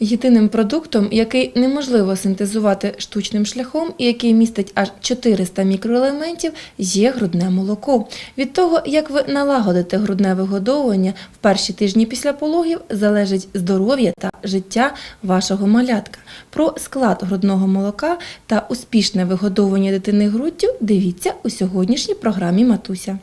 Єдиним продуктом, який неможливо синтезувати штучним шляхом і який містить аж 400 мікроелементів, є грудне молоко. Від того, як ви налагодите грудне вигодовування в перші тижні після пологів, залежить здоров'я та життя вашого малятка. Про склад грудного молока та успішне вигодовування дитини груддю дивіться у сьогоднішній програмі Матуся.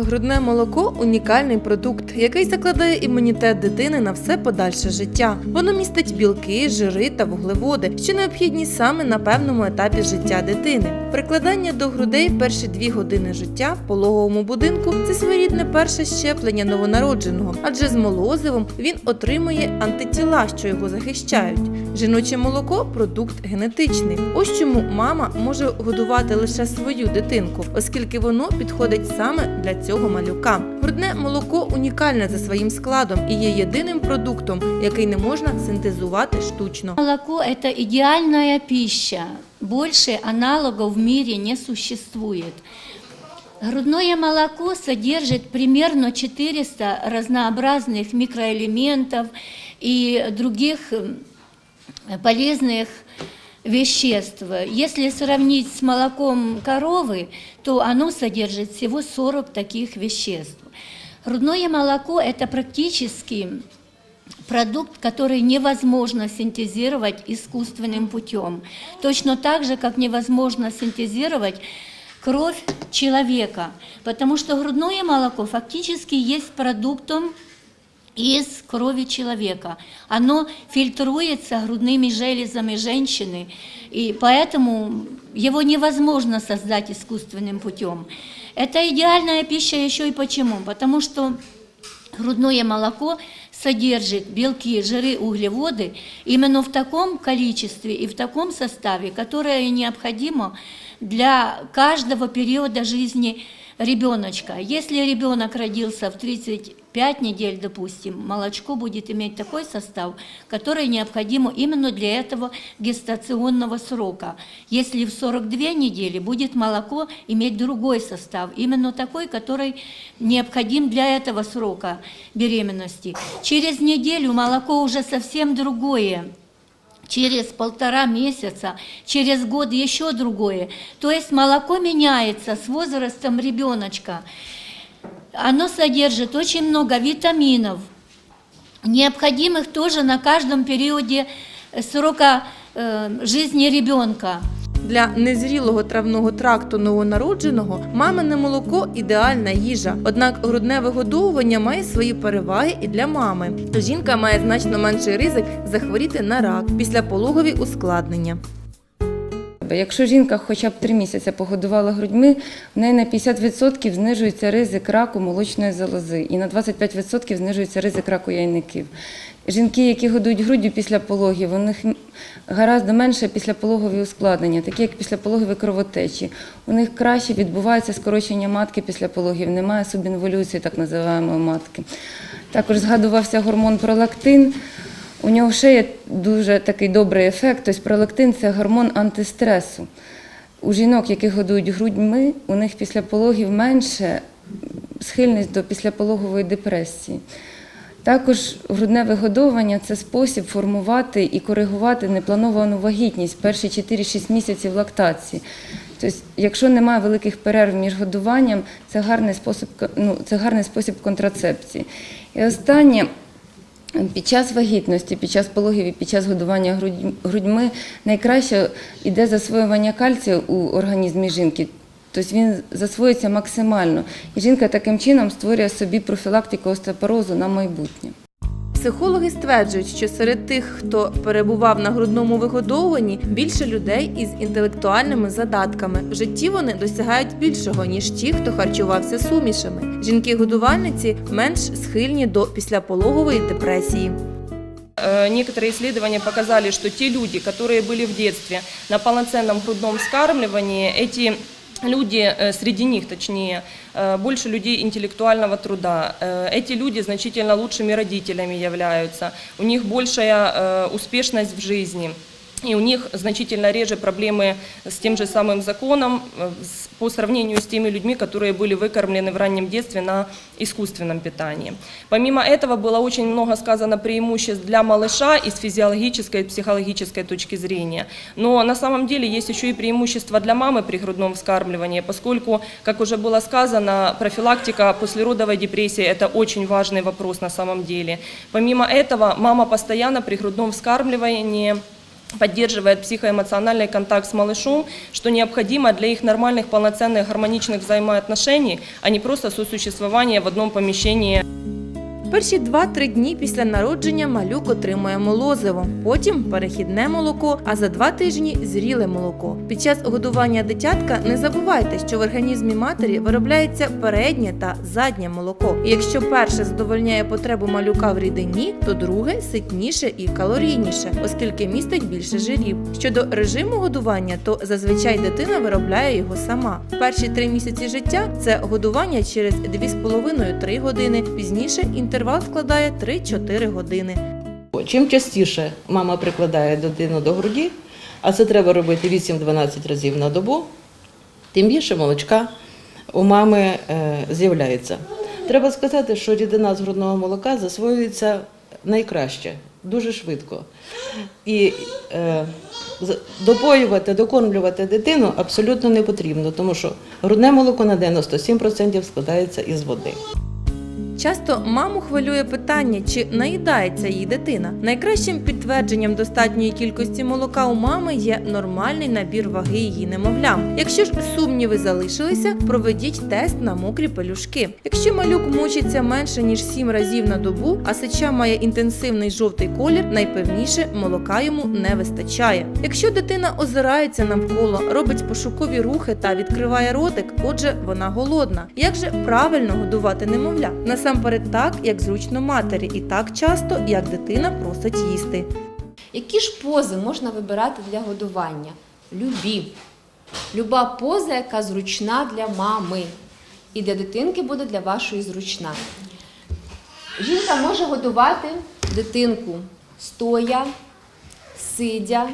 Грудне молоко унікальний продукт, який закладає імунітет дитини на все подальше життя. Воно містить білки, жири та вуглеводи, що необхідні саме на певному етапі життя дитини. Прикладання до грудей перші дві години життя в пологовому будинку це своєрідне перше щеплення новонародженого, адже з молозивом він отримує антитіла, що його захищають. Жіноче молоко продукт генетичний. Ось чому мама може годувати лише свою дитинку, оскільки воно підходить саме для цього малюка. Грудне молоко унікальне за своїм складом і є єдиним продуктом, який не можна синтезувати штучно. Молоко – это идеальная пища. Больше аналогов в мире не существует. Грудное молоко содержит примерно 400 разнообразных микроэлементов и других м, полезных веществ. Если сравнить с молоком коровы, то оно содержит всего 40 таких веществ. Грудное молоко – это практически продукт, который невозможно синтезировать искусственным путем. Точно так же, как невозможно синтезировать кровь человека, потому что грудное молоко фактически есть продуктом из крови человека. Оно фильтруется грудными железами женщины, и поэтому его невозможно создать искусственным путем. Это идеальная пища еще и почему? Потому что грудное молоко содержит белки, жиры, углеводы именно в таком количестве и в таком составе, которое необходимо для каждого периода жизни ребеночка. Если ребенок родился в 35 недель, допустим, молочко будет иметь такой состав, который необходимо именно для этого гестационного срока. Если в 42 недели будет молоко иметь другой состав, именно такой, который необходим для этого срока беременности. Через неделю молоко уже совсем другое через полтора месяца, через год еще другое. То есть молоко меняется с возрастом ребеночка. Оно содержит очень много витаминов, необходимых тоже на каждом периоде срока э, жизни ребенка. Для незрілого травного тракту новонародженого мамине молоко ідеальна їжа. Однак грудне вигодовування має свої переваги і для мами. Жінка має значно менший ризик захворіти на рак після пологові ускладнення. Якщо жінка хоча б три місяці погодувала грудьми, в неї на 50% знижується ризик раку молочної залози і на 25% знижується ризик раку яйників. Жінки, які годують груддю після пологів, у них гораздо менше післяпологові ускладнення, такі як післяпологові кровотечі. У них краще відбувається скорочення матки після пологів, немає субінволюції, так називаємо матки. Також згадувався гормон пролактин. У нього ще є дуже такий добрий ефект. Тобто пролактин це гормон антистресу. У жінок, які годують грудьми, у них після пологів менше схильність до післяпологової депресії. Також грудне вигодовування це спосіб формувати і коригувати неплановану вагітність перші 4-6 місяців лактації. Тобто, якщо немає великих перерв між годуванням, це гарний спосіб, ну, це гарний спосіб контрацепції. І останнє. Під час вагітності, під час пологів і під час годування грудьми найкраще йде засвоювання кальцію у організмі жінки. Тобто він засвоюється максимально. І жінка таким чином створює собі профілактику остеопорозу на майбутнє. Психологи стверджують, що серед тих, хто перебував на грудному вигодовуванні, більше людей із інтелектуальними задатками. В житті вони досягають більшого, ніж ті, хто харчувався сумішами. Жінки-годувальниці менш схильні до післяпологової депресії. Э, Некоторые исследования показали, что те люди, которые были в детстве на полноценном грудном вскармливании, эти люди, э, среди них точнее, э, больше людей интеллектуального труда. Э, Эти люди значительно лучшими родителями являются, у них большая э, успешность в жизни. И у них значительно реже проблемы с тем же самым законом э, по сравнению с теми людьми, которые были выкормлены в раннем детстве на искусственном питании. Помимо этого было очень много сказано преимуществ для малыша и с физиологической и психологической точки зрения. Но на самом деле есть еще и преимущества для мамы при грудном вскармливании, поскольку, как уже было сказано, профилактика послеродовой депрессии – это очень важный вопрос на самом деле. Помимо этого, мама постоянно при грудном вскармливании поддерживает психоэмоциональный контакт с малышом, что необходимо для их нормальных, полноценных, гармоничных взаимоотношений, а не просто сосуществования в одном помещении. Перші 2-3 дні після народження малюк отримує молозиво, потім перехідне молоко, а за два тижні зріле молоко. Під час годування дитятка не забувайте, що в організмі матері виробляється переднє та заднє молоко. І якщо перше задовольняє потребу малюка в рідині, то друге ситніше і калорійніше, оскільки містить більше жирів. Щодо режиму годування, то зазвичай дитина виробляє його сама. Перші три місяці життя це годування через 2,5-3 години, пізніше інтервал складає 3-4 години. Чим частіше мама прикладає дитину до груді, а це треба робити 8-12 разів на добу, тим більше молочка у мами е, з'являється. Треба сказати, що рідина з грудного молока засвоюється найкраще, дуже швидко. І е, допоювати, докормлювати дитину абсолютно не потрібно, тому що грудне молоко на 97% складається із води. Часто маму хвилює питання, чи наїдається її дитина. Найкращим підтвердженням достатньої кількості молока у мами є нормальний набір ваги її немовлям. Якщо ж сумніви залишилися, проведіть тест на мокрі пелюшки. Якщо малюк мучиться менше ніж 7 разів на добу, а сеча має інтенсивний жовтий колір, найпевніше молока йому не вистачає. Якщо дитина озирається навколо, робить пошукові рухи та відкриває ротик, отже, вона голодна. Як же правильно годувати немовля? Насамперед так, як зручно матері, і так часто, як дитина просить їсти. Які ж пози можна вибирати для годування? Любі. Люба поза, яка зручна для мами. І для дитинки буде для вашої зручна. Жінка може годувати дитинку стоя, сидя,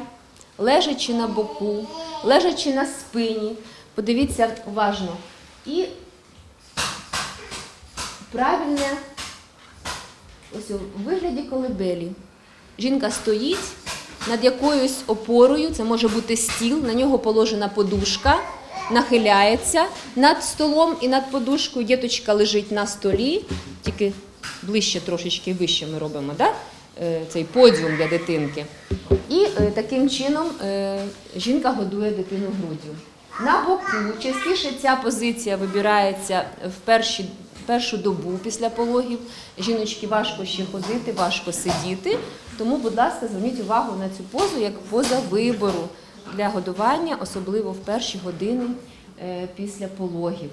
лежачи на боку, лежачи на спині. Подивіться уважно. І правильне ось у вигляді колибелі. Жінка стоїть над якоюсь опорою, це може бути стіл, на нього положена подушка, нахиляється над столом і над подушкою. Діточка лежить на столі, тільки ближче трошечки вище ми робимо, да? Е, цей подіум для дитинки. І е, таким чином е, жінка годує дитину груддю. На боку частіше ця позиція вибирається в перші, першу добу після пологів. Жіночки важко ще ходити, важко сидіти. Тому, будь ласка, зверніть увагу на цю позу як поза вибору для годування, особливо в перші години е, після пологів.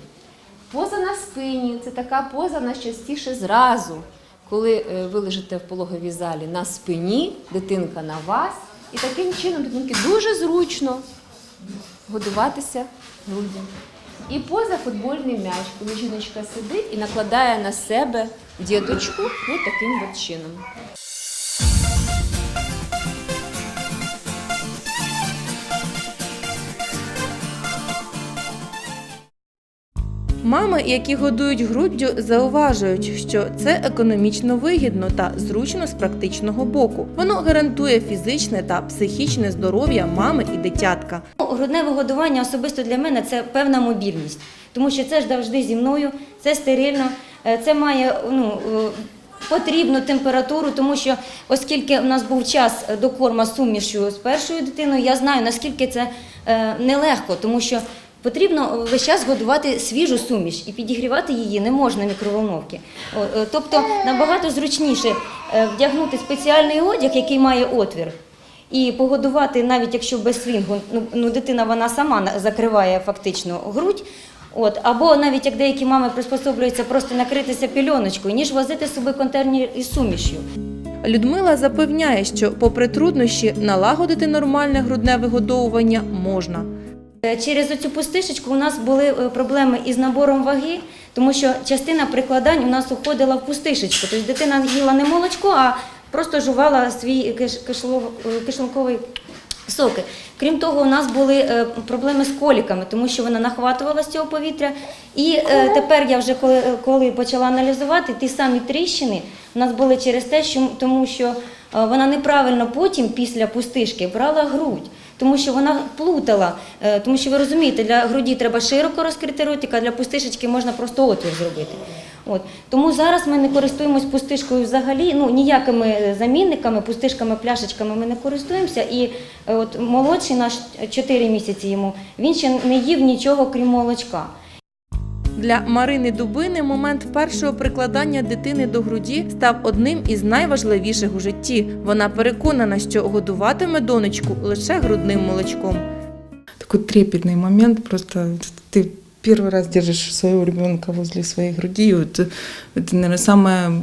Поза на спині це така поза найчастіше зразу, коли е, ви лежите в пологовій залі на спині, дитинка на вас, і таким чином дитинки дуже зручно годуватися груддю. І поза футбольний м'яч, коли жіночка сидить і накладає на себе діточку ну, таким от чином. Мами, які годують груддю, зауважують, що це економічно вигідно та зручно з практичного боку. Воно гарантує фізичне та психічне здоров'я мами і дитятка. Ну, Грудне вигодування особисто для мене це певна мобільність, тому що це ж завжди зі мною, це стерильно, е, це має ну, е, потрібну температуру, тому що оскільки у нас був час до корма сумішю з першою дитиною, я знаю наскільки це е, нелегко, тому що потрібно весь час годувати свіжу суміш і підігрівати її не можна мікроволновки. Е, Тобто набагато зручніше е, вдягнути спеціальний одяг, який має отвір. І погодувати, навіть якщо без свінгу, ну, ну дитина вона сама закриває фактично грудь. От, або навіть як деякі мами приспособлюються просто накритися пільоночкою, ніж возити з собою контейнер із сумішю. Людмила запевняє, що, попри труднощі, налагодити нормальне грудне вигодовування можна. Е, Через оцю пустишечку у нас були е, проблеми із набором ваги, тому що частина прикладань у нас уходила в пустишечку. Тобто дитина їла не молочко, а просто жувала свій е, кишлунковий соки. Крім того, у нас були проблеми з коліками, тому що вона нахватувала з цього повітря. І тепер я вже коли, коли почала аналізувати, ті самі тріщини у нас були через те, що тому що вона неправильно потім після пустишки брала грудь. Тому що вона плутала, Е, тому що ви розумієте, для груді треба широко розкрити ротик, а для пустишечки можна просто отвір зробити. От. Тому зараз ми не користуємось пустишкою взагалі, ну ніякими е, замінниками, пустишками, пляшечками ми не користуємося. І е, от молодший наш 4 місяці йому, він ще не їв нічого крім молочка. Для Марини Дубини момент першого прикладання дитини до груді став одним із найважливіших у житті. Вона переконана, що годуватиме донечку лише грудним молочком. такой трепетный момент, просто ты первый раз держишь своего ребенка возле своей груди, и вот это, наверное, самое,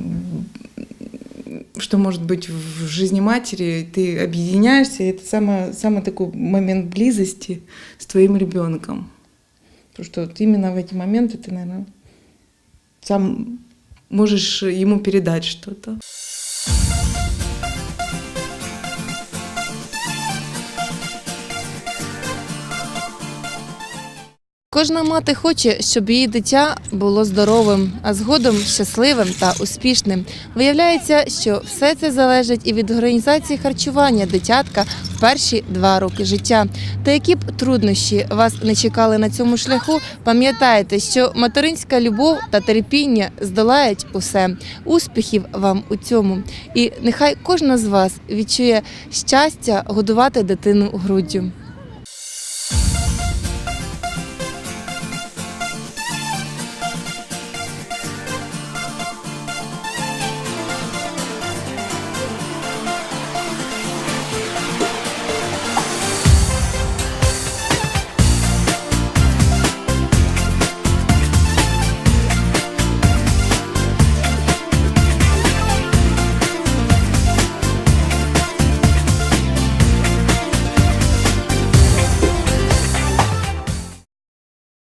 что может быть в жизни матери, ты объединяешься, и это самый, самый такой момент близости с твоим ребенком. Потому что вот именно в эти моменты ты, наверное, сам можешь ему передать что-то. Кожна мати хоче, щоб її дитя було здоровим, а згодом щасливим та успішним. Виявляється, що все це залежить і від організації харчування дитятка в перші два роки життя. Та які б труднощі вас не чекали на цьому шляху, пам'ятайте, що материнська любов та терпіння здолають усе. Успіхів вам у цьому. І нехай кожна з вас відчує щастя годувати дитину груддю.